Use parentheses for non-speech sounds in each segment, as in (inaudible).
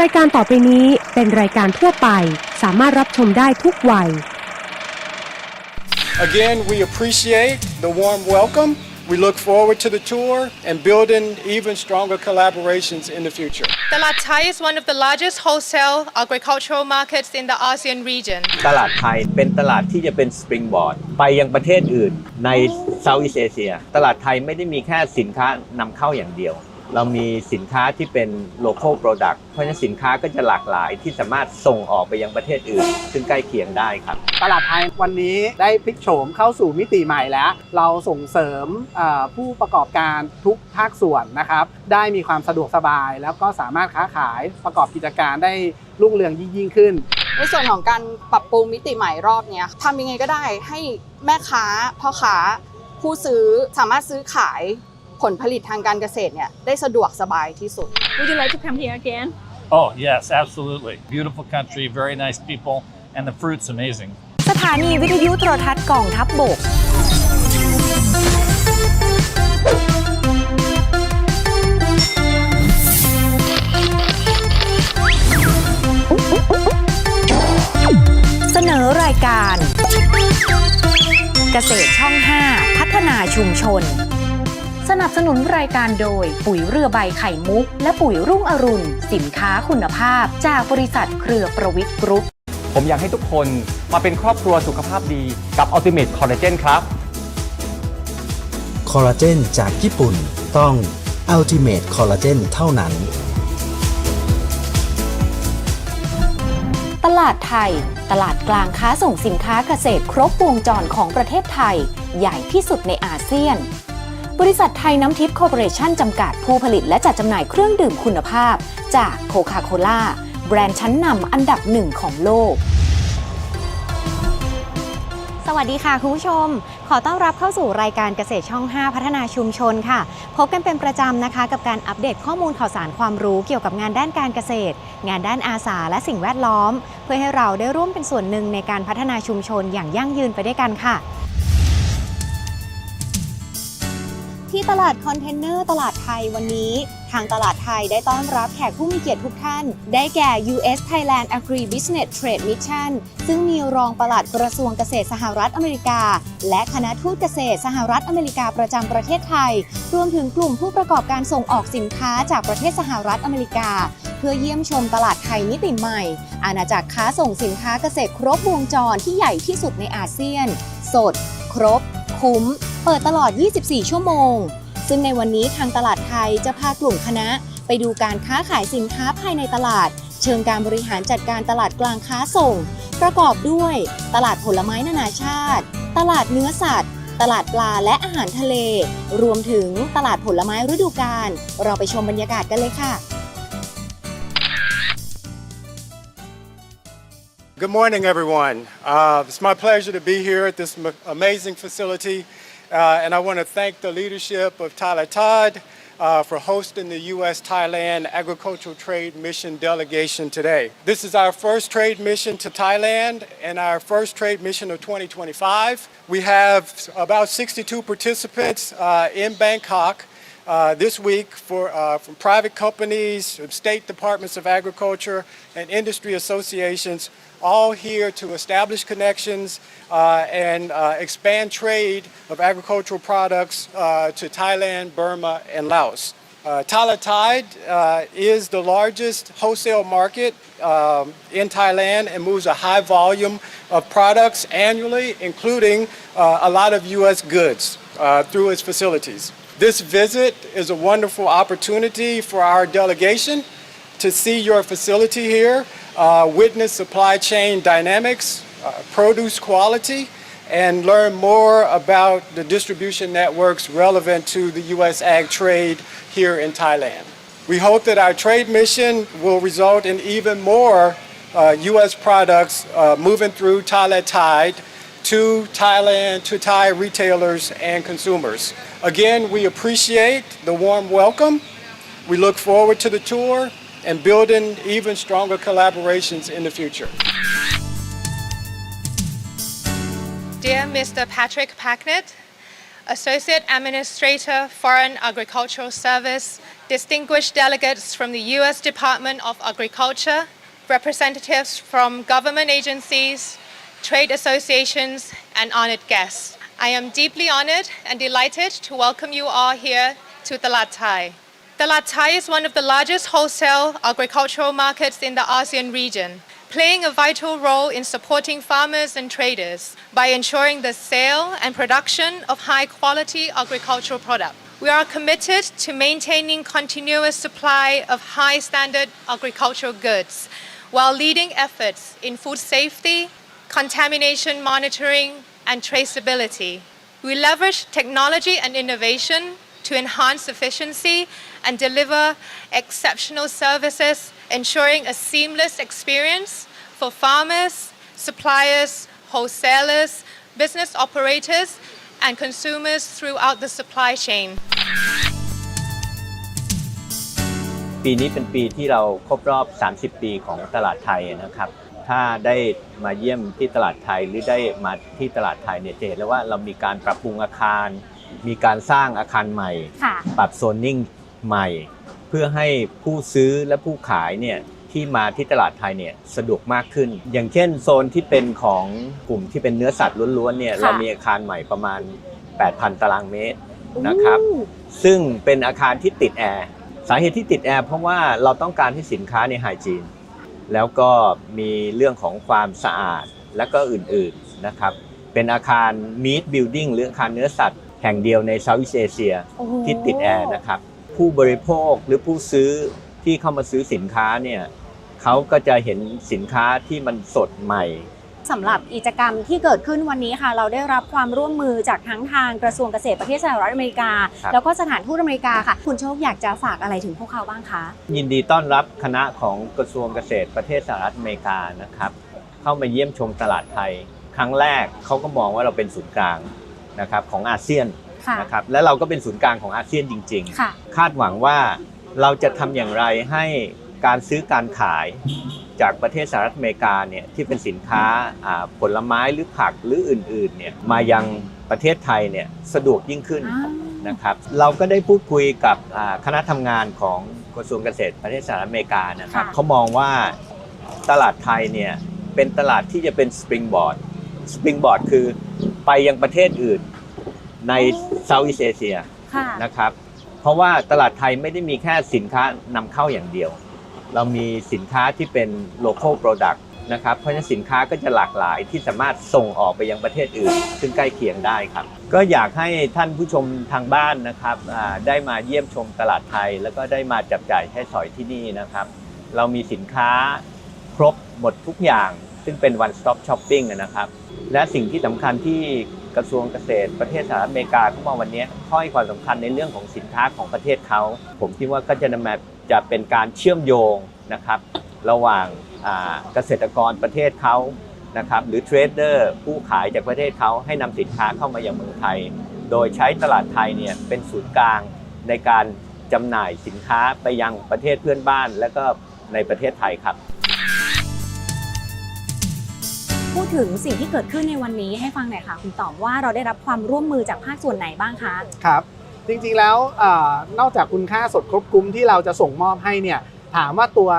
รายการต่อไปนี้เป็นรายการทั่วไป สามารถรับชมได้ทุกวัย Again, we appreciate the warm welcome. We look forward to the tour and building even stronger collaborations in the future. Dalat Thai is one of the largest wholesale agricultural markets in the ASEAN region. ตลาดไทยเป็นตลาดที่จะเป็นสปริงบอร์ดไปยังประเทศอื่นในเซาท์อีสเอเชีย ตลาดไทยไม่ได้มีแค่สินค้านำเข้าอย่างเดียว เรามีสินค้าที่เป็น local product เพราะฉะนั้นสินค้าก็จะหลากหลายที่สามารถส่งออกไปยังประเทศอื่น ซึ่งใกล้เคียงได้ครับ ตลาดไทยวันนี้ได้พลิกโฉมเข้าสู่มิติใหม่แล้ว เราส่งเสริมเอ่อผู้ประกอบการทุกภาคส่วนนะครับ ได้มีความสะดวกสบาย แล้วก็สามารถค้าขายประกอบกิจการได้รุ่งเรืองยิ่งขึ้น ในส่วนของการปรับปรุงมิติใหม่รอบเนี้ยทำยังไงก็ได้ให้แม่ค้าพ่อค้าผู้ซื้อสามารถซื้อขาย ผลผลิตทางการเกษตรเนี่ยได้สะดวกสบายที่สุด Would you like to come here again? Oh, yes, absolutely. Beautiful country, very nice people, and the fruit's amazing. สถานีวิทยุโทรทัศน์กองทัพบบก เสนอรายการ เกษตรช่อง 5 พัฒนาชุมชน สนับสนุนรายการโดย ปุ๋ยเรือใบไข่มุก และปุ๋ยรุ่งอรุณ สินค้าคุณภาพ จากบริษัทเครือประวิทย์กรุ๊ป ผมอยากให้ทุกคนมาเป็นครอบครัวสุขภาพดีกับ Ultimate Collagen ครับคอลลาเจนจากญี่ปุ่นต้อง Ultimate Collagen เท่านั้น ตลาดไทย ตลาดกลางค้าส่งสินค้าเกษตรครบวงจรของประเทศไทย ใหญ่ที่สุดในอาเซียน บริษัทไทยน้ำทิพย์คอร์ปอเรชั่นจำกัดผู้ผลิตและจัดจำหน่ายเครื่องดื่มคุณภาพ จากโคคาโคล่าแบรนด์ชั้นนำอันดับหนึ่งของโลก สวัสดีค่ะคุณผู้ชม ขอต้อนรับเข้าสู่รายการเกษตรช่อง 5 พัฒนาชุมชนค่ะ พบกันเป็นประจำนะคะ กับการอัปเดตข้อมูลข่าวสารความรู้เกี่ยวกับงานด้านการเกษตร งานด้านอาสาและสิ่งแวดล้อม เพื่อให้เราได้ร่วมเป็นส่วนหนึ่งในการพัฒนาชุมชนอย่างยั่งยืนไปด้วยกันค่ะ ที่ตลาดคอนเทนเนอร์ตลาดไทยวันนี้ ทางตลาดไทยได้ต้อนรับแขกผู้มีเกียรติทุกท่าน ได้แก่ US Thailand Agri Business Trade Mission ซึ่งมีรองปลัดกระทรวงเกษตรสหรัฐอเมริกา และคณะทูตเกษตรสหรัฐอเมริกาประจำประเทศไทย รวมถึงกลุ่มผู้ประกอบการส่งออกสินค้าจากประเทศสหรัฐอเมริกา เพื่อเยี่ยมชมตลาดไทยมิติใหม่ อาณาจักรค้าส่งสินค้าเกษตรครบวงจรที่ใหญ่ที่สุดในอาเซียน สด ครบ คุ้ม เปิดตลอด 24 ชั่วโมง ซึ่งในวันนี้ทางตลาดไทยจะพากลุ่มคณะ ไปดูการค้าขายสินค้าภายในตลาด เชิงการบริหารจัดการตลาดกลางค้าส่ง ประกอบด้วย ตลาดผลไม้นานาชาติ ตลาดเนื้อสัตว์ ตลาดปลาและอาหารทะเล รวมถึงตลาดผลไม้ฤดูกาล เราไปชมบรรยากาศกันเลยค่ะ Good morning, everyone. Uh, it's my pleasure to be here at this amazing facility, uh, and I want to thank the leadership of Tyler Todd uh, for hosting the U.S. Thailand Agricultural Trade Mission delegation today. This is our first trade mission to Thailand and our first trade mission of 2025. We have about 62 participants uh, in Bangkok. Uh, this week for, uh, from private companies, state departments of agriculture, and industry associations, all here to establish connections uh, and uh, expand trade of agricultural products uh, to Thailand, Burma, and Laos. Uh, Talatide uh, is the largest wholesale market um, in Thailand and moves a high volume of products annually, including uh, a lot of U.S. goods uh, through its facilities. This visit is a wonderful opportunity for our delegation to see your facility here, uh, witness supply chain dynamics, uh, produce quality, and learn more about the distribution networks relevant to the U.S. ag trade here in Thailand. We hope that our trade mission will result in even more uh, U.S. products uh, moving through Thailand Tide to Thailand, to Thai retailers and consumers. Again, we appreciate the warm welcome. We look forward to the tour and building even stronger collaborations in the future. Dear Mr. Patrick Packnett, Associate Administrator, Foreign Agricultural Service, distinguished delegates from the U.S. Department of Agriculture, representatives from government agencies, trade associations, and honored guests. I am deeply honored and delighted to welcome you all here to Talat Thai. Talat Thai is one of the largest wholesale agricultural markets in the ASEAN region, playing a vital role in supporting farmers and traders by ensuring the sale and production of high quality agricultural products. We are committed to maintaining continuous supply of high standard agricultural goods while leading efforts in food safety, contamination monitoring, and traceability. We leverage technology and innovation to enhance efficiency and deliver exceptional services, ensuring a seamless experience for farmers, suppliers, wholesalers, business operators, and consumers throughout the supply chain. ปีนี้เป็นปีที่เราครบรอบ 30 ปีของตลาดไทยนะครับ ถ้าได้มาเยี่ยมที่ตลาดไทยหรือได้มาที่ตลาดไทยเนี่ยจะเห็นแล้วว่าเรามีการปรับปรุงอาคาร มีการสร้างอาคารใหม่ ค่ะ ปรับโซนนิ่งใหม่ เพื่อให้ผู้ซื้อและผู้ขายเนี่ยที่มาที่ตลาดไทยเนี่ยสะดวกมากขึ้น อย่างเช่นโซนที่เป็นของกลุ่มที่เป็นเนื้อสัตว์ล้วนๆเนี่ยค่ะ เรามีอาคารใหม่ประมาณ 8,000 ตารางเมตรนะครับซึ่งเป็นอาคารที่ติดแอร์สาเหตุที่ติดแอร์เพราะว่าเราต้องการให้สินค้าในไฮจีน แล้วก็มีเรื่องของความสะอาดและก็อื่นๆนะครับ เป็นอาคาร Meat Building หรืออาคารเนื้อสัตว์แห่งเดียวในเซาท์อีสเอเชียที่ติดแอร์นะครับ ผู้บริโภคหรือผู้ซื้อที่เข้ามาซื้อสินค้าเนี่ยเขาก็จะเห็นสินค้าที่มันสดใหม่ สำหรับกิจกรรมที่เกิดขึ้นวันนี้ค่ะ เราได้รับความร่วมมือจากทั้งทางกระทรวงเกษตรประเทศสหรัฐอเมริกาครับแล้วก็สถานทูตอเมริกาค่ะ คุณโชคอยากจะฝากอะไรถึงพวกเขาบ้างคะ ยินดีต้อนรับคณะของกระทรวงเกษตรประเทศสหรัฐอเมริกานะครับ เข้ามาเยี่ยมชมตลาดไทย ครั้งแรกเขาก็มองว่าเราเป็นศูนย์กลางนะครับของอาเซียนค่ะนะครับและเราก็เป็นศูนย์กลางของอาเซียนจริงค่ะๆคาดหวังว่าเราจะทำอย่างไรให้ การซื้อการขายจากประเทศสหรัฐอเมริกาเนี่ยที่เป็นสินค้าอ่าผลไม้หรือผักหรืออื่นๆเนี่ยมายังประเทศไทยเนี่ยสะดวกยิ่งขึ้นอ้าวนะครับเราก็ได้พูดคุยกับอ่าคณะทำงานของกระทรวงเกษตรประเทศสหรัฐอเมริกานะครับค่ะเขามองว่าตลาดไทยเนี่ยเป็นตลาดที่จะเป็นสปริงบอร์ดสปริงบอร์ดคือไปยังประเทศอื่นในเซาท์อีสเอเชียค่ะนะครับเพราะว่าตลาดไทยไม่ได้มีแค่สินค้านำเข้าอย่างเดียว เรามีสินค้าที่เป็น local product นะครับ เพราะฉะนั้นสินค้าก็จะหลากหลายที่สามารถส่งออกไปยังประเทศอื่น ซึ่งใกล้เคียงได้ครับ ก็อยากให้ท่านผู้ชมทางบ้านนะครับได้มาเยี่ยมชมตลาดไทย แล้วก็ได้มาจับจ่ายใช้สอยที่นี่นะครับ เรามีสินค้าครบหมดทุกอย่าง ซึ่งเป็น one stop shopping นะครับ และสิ่งที่สำคัญที่กระทรวงเกษตรประเทศสหรัฐอเมริกาเขามองวันนี้ข้อให้ความสำคัญในเรื่องของสินค้าของประเทศเขา ผมคิดว่าก็จะนำมา จะเป็นการเชื่อมโยงนะครับระหว่างอ่าเกษตรกรประเทศเขานะครับหรือเทรดเดอร์ผู้ขายจากประเทศเขาให้นำสินค้าเข้ามายังเมืองไทย โดยใช้ตลาดไทยเนี่ยเป็นศูนย์กลางในการจำหน่ายสินค้าไปยังประเทศเพื่อนบ้าน และก็ในประเทศไทยครับ พูดถึงสิ่งที่เกิดขึ้นในวันนี้ให้ฟังหน่อยค่ะ คุณตอบว่าเราได้รับความร่วมมือจากภาคส่วนไหนบ้างคะครับ จริงๆแล้วเออนอกจากคุณค่าสดครบคลุมที่เราจะส่งมอบให้เนี่ยถามว่าตัว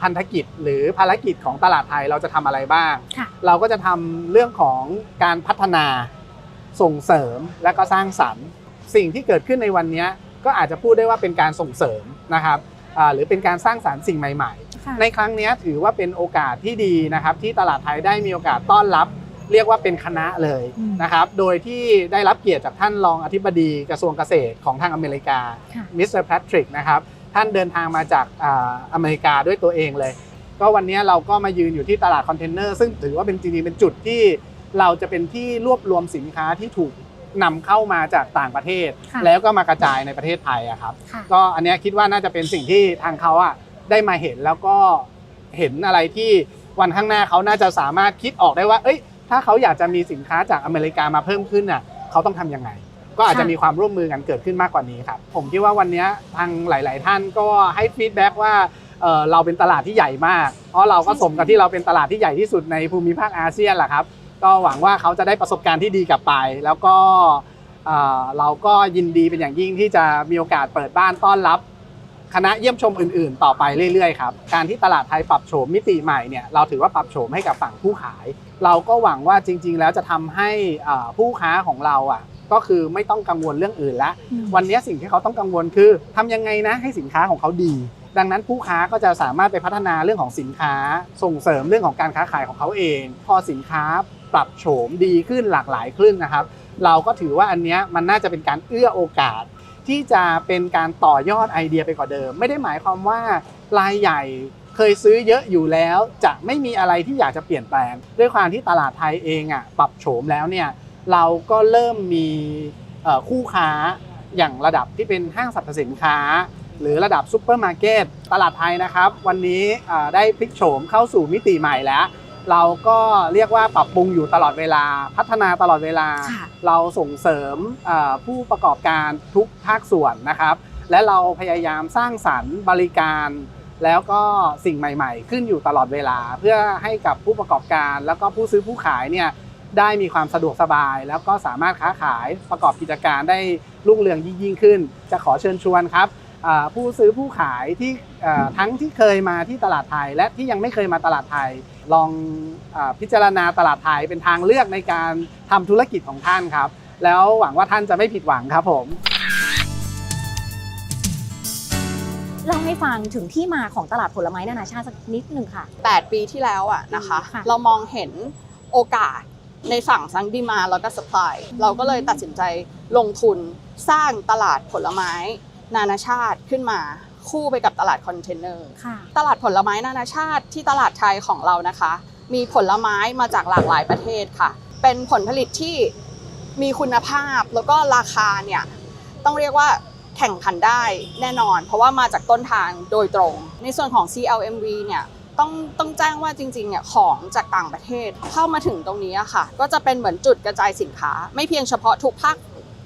พันธกิจหรือภารกิจของตลาดไทยเราจะทำอะไรบ้างค่ะเราก็จะทำเรื่องของการพัฒนาส่งเสริมและก็สร้างสรรค์ สิ่งที่เกิดขึ้นในวันนี้ก็อาจจะพูดได้ว่าเป็นการส่งเสริมนะครับอ่าหรือเป็นการสร้างสรรค์สิ่งใหม่ค่ะๆในครั้งนี้ถือว่าเป็นโอกาสที่ดีนะครับที่ตลาดไทยได้มีโอกาสต้อนรับ เรียกว่าเป็นคณะเลยอืมนะครับ โดยที่ได้รับเกียรติจากท่านรองอธิบดีกระทรวงเกษตรของทางอเมริกาค่ะมิสเตอร์แพทริกนะครับ ท่านเดินทางมาจากอ่าอเมริกาด้วยตัวเองเลย ก็วันนี้เราก็มายืนอยู่ที่ตลาดคอนเทนเนอร์ซึ่งถือว่าเป็นจริงๆเป็นจุดที่เราจะเป็นที่รวบรวมสินค้าที่ถูกนำเข้ามาจากต่างประเทศค่ะแล้วก็มากระจายในประเทศไทยอะครับค่ะก็อันเนี้ยคิดว่าน่าจะเป็นสิ่งที่ทางเขาอะได้มาเห็นแล้วก็เห็นอะไรที่วันข้างหน้าเขาน่าจะสามารถคิดออกได้ว่า เอ้ย ถ้าเขาอยากจะมีสินค้าจากอเมริกามาเพิ่มขึ้นน่ะเขาต้องทำยังไง ก็อาจจะมีความร่วมมือกันเกิดขึ้นมากกว่านี้ครับ ผมคิดว่าวันเนี้ยทางหลาย ๆ ท่านก็ให้ฟีดแบ็กว่าเอ่อเราเป็นตลาดที่ใหญ่มาก เพราะเราก็สมกับที่เราเป็นตลาดที่ใหญ่ที่สุดในภูมิภาคอาเซียนแหละครับ ก็หวังว่าเขาจะได้ประสบการณ์ที่ดีกลับไป แล้วก็เอ่อเราก็ยินดีเป็นอย่างยิ่งที่จะมีโอกาสเปิดบ้านต้อนรับ คณะเยี่ยมชมอื่นๆ ต่อไปเรื่อยๆครับการที่ตลาดไทยปรับโฉมมิติใหม่เนี่ยเราถือว่าปรับโฉมให้กับฝั่งผู้ขาย เราก็หวังว่าจริง ๆ แล้วจะทำให้อ่าผู้ค้าของเราอะก็คือไม่ต้องกังวลเรื่องอื่นละวันนี้สิ่งที่เขาต้องกังวลคือทำยังไงนะให้สินค้าของเขาดี ดังนั้นผู้ค้าก็จะสามารถไปพัฒนาเรื่องของสินค้า ส่งเสริมเรื่องของการค้าขายของเขาเอง พอสินค้าปรับโฉมดีขึ้นหลากหลายขึ้นนะครับ เราก็ถือว่าอันเนี้ยมันน่าจะเป็นการเอื้อโอกาส ที่จะเป็นการต่อยอดไอเดียไปกว่าเดิม ไม่ได้หมายความว่ารายใหญ่เคยซื้อเยอะอยู่แล้ว จะไม่มีอะไรที่อยากจะเปลี่ยนแปลง ด้วยความที่ตลาดไทยเองอะปรับโฉมแล้วเนี่ยเราก็เริ่มมีคู่ค้าอย่างระดับที่เป็นห้างสรรพสินค้า หรือระดับซูเปอร์มาร์เก็ตตลาดไทยนะครับ วันนี้ได้พลิกโฉมเข้าสู่มิติใหม่แล้ว เราก็เรียกว่าปรับปรุงอยู่ตลอดเวลา พัฒนาตลอดเวลาค่ะเราส่งเสริมเอ่อผู้ประกอบการทุกภาคส่วนนะครับ และเราพยายามสร้างสรรค์บริการ แล้วก็สิ่งใหม่ ๆ ขึ้นอยู่ตลอดเวลา เพื่อให้กับผู้ประกอบการ แล้วก็ผู้ซื้อผู้ขายเนี่ยได้มีความสะดวกสบาย แล้วก็สามารถค้าขายประกอบกิจการได้รุ่งเรืองยิ่งๆขึ้น จะขอเชิญชวนครับอ่า ผู้ซื้อผู้ขายที่เอ่อทั้งที่เคยมาที่ตลาดไทย และที่ยังไม่เคยมาตลาดไทย ลองอาพิจารณาตลาดไทยเป็นทางเลือกในการทำธุรกิจของท่านครับ แล้วหวังว่าท่านจะไม่ผิดหวังครับผมเล่าให้ฟังถึงที่มาของตลาดผลไม้นานาชาติสักนิดหนึ่งค่ะ 8 ปีที่แล้วอะนะคะค่ะเรามองเห็นโอกาสในฝั่งทั้งดีมาแล้วก็สปายเราก็เลยตัดสินใจลงทุนสร้างตลาดผลไม้ นานาชาติขึ้นมาคู่ไปกับตลาดคอนเทนเนอร์ค่ะตลาดผลไม้นานาชาติที่ตลาดไทยของเรานะคะ มีผลไม้มาจากหลากหลายประเทศค่ะ เป็นผลผลิตที่มีคุณภาพแล้วก็ราคาเนี่ยต้องเรียกว่าแข่งขันได้แน่นอน เพราะว่ามาจากต้นทางโดยตรง ในส่วนของ CLMV เนี่ยต้องต้องแจ้งว่าจริงๆเนี่ยของจากต่างประเทศเข้ามาถึงตรงนี้อะค่ะ ก็จะเป็นเหมือนจุดกระจายสินค้า ไม่เพียงเฉพาะทุกภาค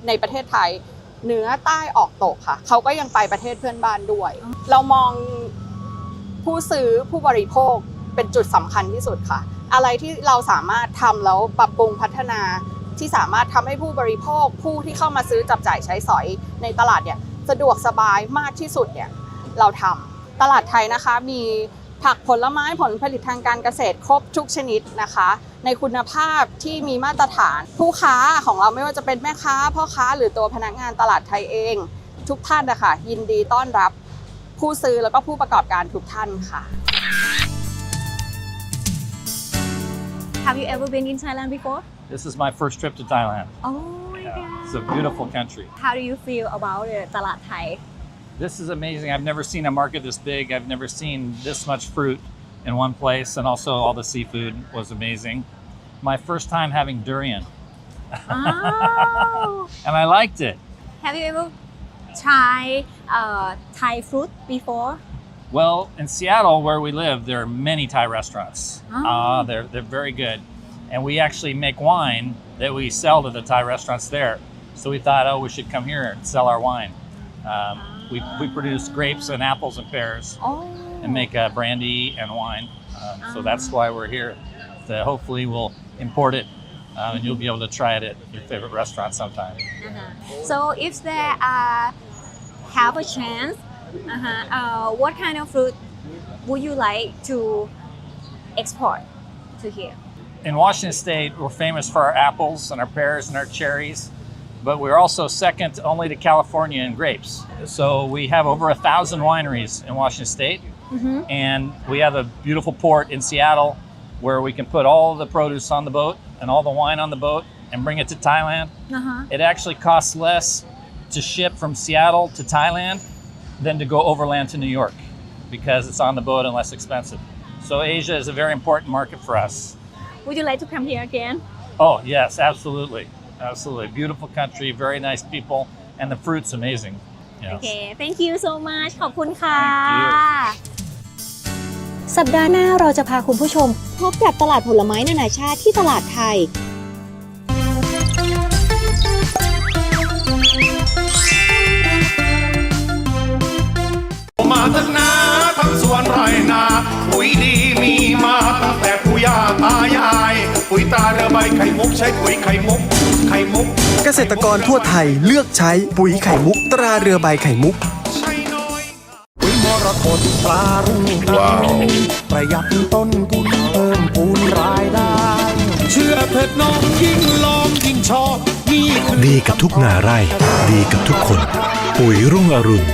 ในประเทศไทย เหนือใต้ออกตกค่ะ เขาก็ยังไปประเทศเพื่อนบ้านด้วย เรามองผู้ซื้อผู้บริโภคเป็นจุดสำคัญที่สุดค่ะ อะไรที่เราสามารถทำแล้วปรับปรุงพัฒนาที่สามารถทำให้ผู้บริโภคผู้ที่เข้ามาซื้อจับจ่ายใช้สอยในตลาดเนี่ยสะดวกสบายมากที่สุดเนี่ยเราทำตลาดไทยนะคะมี ผักผลไม้ผลผลิตทางการเกษตรครบทุกชนิดนะคะ ในคุณภาพที่มีมาตรฐาน ผู้ค้าของเราไม่ว่าจะเป็นแม่ค้าพ่อค้าหรือตัวพนักงานตลาดไทยเอง ทุกท่านนะคะยินดีต้อนรับผู้ซื้อแล้วก็ผู้ประกอบการทุกท่านค่ะ Have you ever been in Thailand before This is my first trip to Thailand. Oh my Yeah, It's a beautiful country. How do you feel about the ตลาดไทย This is amazing. I've never seen a market this big. I've never seen this much fruit in one place, and also all the seafood was amazing. My first time having durian, Oh (laughs) and I liked it. Have you ever tried uh, Thai fruit before Well, in Seattle, where we live, there are many Thai restaurants. Oh. Uh, they're, they're very good. And we actually make wine that we sell to the Thai restaurants there. So we thought, oh, we should come here and sell our wine. Um, we, we produce grapes and apples and pears Oh and make uh, brandy and wine. Um, so that's why we're here. So hopefully, we'll import it uh, and you'll be able to try it at your favorite restaurant sometime. Uh-huh. So if they are have a chance uh-huh, uh, what kind of fruit would you like to export to here in Washington State, we're famous for our apples and our pears and our cherries, but we're also second only to California in grapes. So we have over a thousand wineries in Washington State, and we have a beautiful port in Seattle where we can put all the produce on the boat and all the wine on the boat and bring it to Thailand. uh-huh. It actually costs less to ship from Seattle to Thailand than to go overland to New York because it's on the boat and less expensive. So Asia is a very important market for us. would you like to come here again Oh, yes, absolutely. Absolutely. Beautiful country, very nice people, and the fruit's amazing. Yes. Okay thank you so much ขอบคุณค่ะ Thank สัปดาห์หน้าเราจะพาคุณผู้ชม พบกับตลาดผลไม้นานาชาติที่ตลาดไทย าตั้งแต่ปู่ย่าตายายปุ๋ยตาเรือใบไข่มุกใช้ปุ๋ยไข่มุกข่มุกเกษตรกรทั่วไทยเลือกใช้ปุ๋ยไข่มุก ตราเรือใบไข่มุกปุ๋ยมรกตปลารุ่งว้าวประหยัดต้นทุนเพิ่มพูนรายได้ เชื่อเถิดน้องยิ่งลองยิ่งชอบนี่คือดีกับทุกนาไร่ ดีกับทุกคน ปุ๋ยรุ่งอรุณ